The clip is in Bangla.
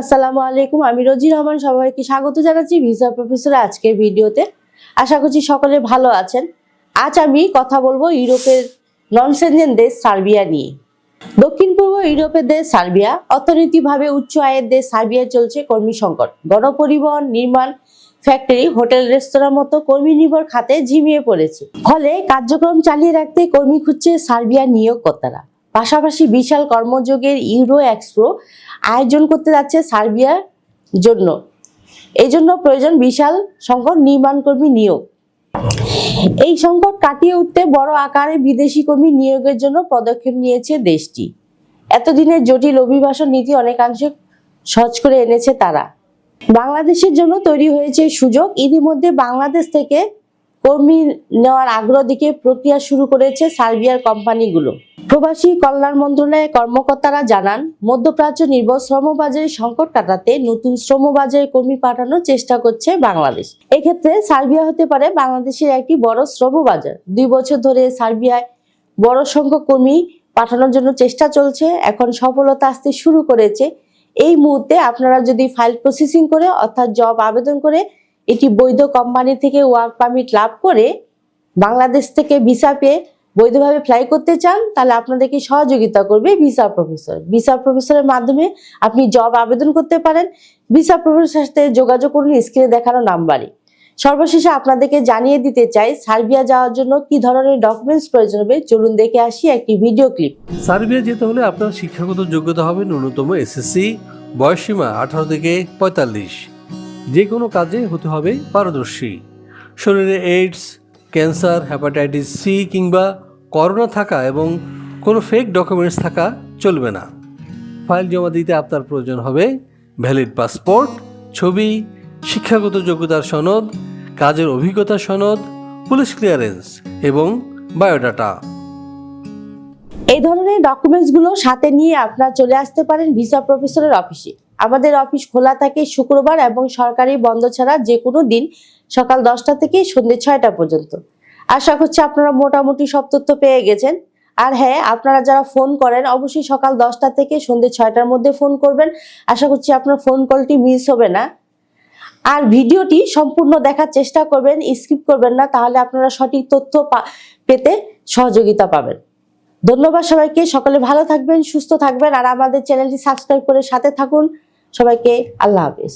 আসসালামু আলাইকুম, আমি রোজি রহমান, সবাইকে স্বাগত জানাচ্ছি ভিসা প্রফেসর আজকের ভিডিওতে। আশা করছি সকলে ভালো আছেন। আজ আমি কথা বলব ইউরোপের নন সেনজেন দেশ সার্বিয়া নিয়ে। দক্ষিণ পূর্ব ইউরোপের দেশ সার্বিয়া, অর্থনৈতিকভাবে উচ্চ আয়ের দেশ সার্বিয়া চলছে কর্মী সংকট। গণপরিবহন, নির্মাণ, ফ্যাক্টরি, হোটেল রেস্তোরাঁ মতো কর্মী নির্ভর খাতে ঝিমিয়ে পড়েছে। ফলে কার্যক্রম চালিয়ে রাখতে কর্মী খুঁজছে সার্বিয়া নিয়োগকর্তারা। পাশাপাশি বিশাল কর্মযোগের ইউরো এক্সপ্রো আয়োজন করতে যাচ্ছে সার্বিয়ার জন্য। এই জন্য প্রয়োজন বিশাল সংখ্যক নির্মাণ কর্মী নিয়োগ। এই সংকট কাটিয়ে উঠতে বড় আকারে বিদেশি কর্মী নিয়োগের জন্য পদক্ষেপ নিয়েছে দেশটি। এতদিনের জটিল অভিবাসন নীতি অনেকাংশে সহজ করে এনেছে তারা। বাংলাদেশের জন্য তৈরি হয়েছে সুযোগ। ইতিমধ্যে বাংলাদেশ থেকে কর্মী নেওয়ার আগ্রহ দিকে প্রক্রিয়া শুরু করেছে সার্বিয়ার কোম্পানিগুলো। প্রবাসী কল্যাণ মন্ত্রণালয়ের কর্মকর্তারা জানান, মধ্যপ্রাচ্য নির্ভর শ্রমবাজারের সংকট কাটাতে নতুন শ্রমবাজারে কর্মী পাঠানোর চেষ্টা করছে বাংলাদেশ। এক্ষেত্রে সার্বিয়া হতে পারে বাংলাদেশের একটি বড় শ্রমবাজার দুই বছর ধরে সার্বিয়ায় বড় সংখ্যক কর্মী পাঠানোর জন্য চেষ্টা চলছে, এখন সফলতা আসতে শুরু করেছে। এই মুহূর্তে আপনারা যদি ফাইল প্রসেসিং করে অর্থাৎ জব আবেদন করে এটি বৈধ কোম্পানি থেকে ওয়ার্ক পারমিট লাভ করে বাংলাদেশ থেকে ভিসা পেয়ে বৈধভাবে ফ্লাই করতে চান, তাহলে আপনাদেরকে সহযোগিতা করবে ভিসা প্রফেসর ভিসা প্রফেসরের মাধ্যমে আপনি জব আবেদন করতে পারেন। ভিসা প্রফেসরের সাথে যোগাযোগ করুন স্ক্রিনে দেখানো নাম্বারে। সর্বশেষে আপনাদেরকে জানিয়ে দিতে চাই, সার্বিয়া যাওয়ার জন্য কি ধরনের ডকুমেন্টস প্রয়োজন হবে, চলুন দেখে আসি একটি ভিডিও ক্লিপ সার্বিয়া যেতে হলে আপনার শিক্ষাগত যোগ্যতা হবে ন্যূনতম এসএসসি, বয়সসীমা আঠারো থেকে পঁয়তাল্লিশ। যে কোনো কাজে হতে হবে পারদর্শী। শরীরে এইডস ক্যান্সার হ্যাপাটাইটিস সি কিংবা করোনা থাকা এবং কোনো ফেক ডকুমেন্টস থাকা চলবে না। ফাইল জমা দিতে আপনার প্রয়োজন হবে ভ্যালিড পাসপোর্ট ছবি, শিক্ষাগত যোগ্যতার সনদ, কাজের অভিজ্ঞতা সনদ পুলিশ ক্লিয়ারেন্স এবং বায়োডাটা এই ধরনের ডকুমেন্টসগুলো সাথে নিয়ে আপনারা চলে আসতে পারেন ভিসা প্রফেসরের অফিসে আমাদের অফিস খোলা থাকে শুক্রবার এবং সরকারি বন্ধ ছাড়া যে কোনো দিন সকাল দশটা থেকে সন্ধ্যে ছয়টা পর্যন্ত। আশা করছি আপনারা মোটামুটি সব তথ্য পেয়ে গেছেন। আর হ্যাঁ আপনারা যারা ফোন করেন, অবশ্যই সকাল দশটা থেকে সন্ধ্যে ছয়টার মধ্যে ফোন করবেন। আশা করছি আপনার ফোন কলটি মিস হবে না। আর ভিডিওটি সম্পূর্ণ দেখার চেষ্টা করবেন, স্কিপ করবেন না, তাহলে আপনারা সঠিক তথ্য পেতে সহযোগিতা পাবেন। ধন্যবাদ সবাইকে, সকলে ভালো থাকবেন, সুস্থ থাকবেন, আর আমাদের চ্যানেলটি সাবস্ক্রাইব করে সাথে থাকুন। সবাইকে আল্লাহ হাফেজ।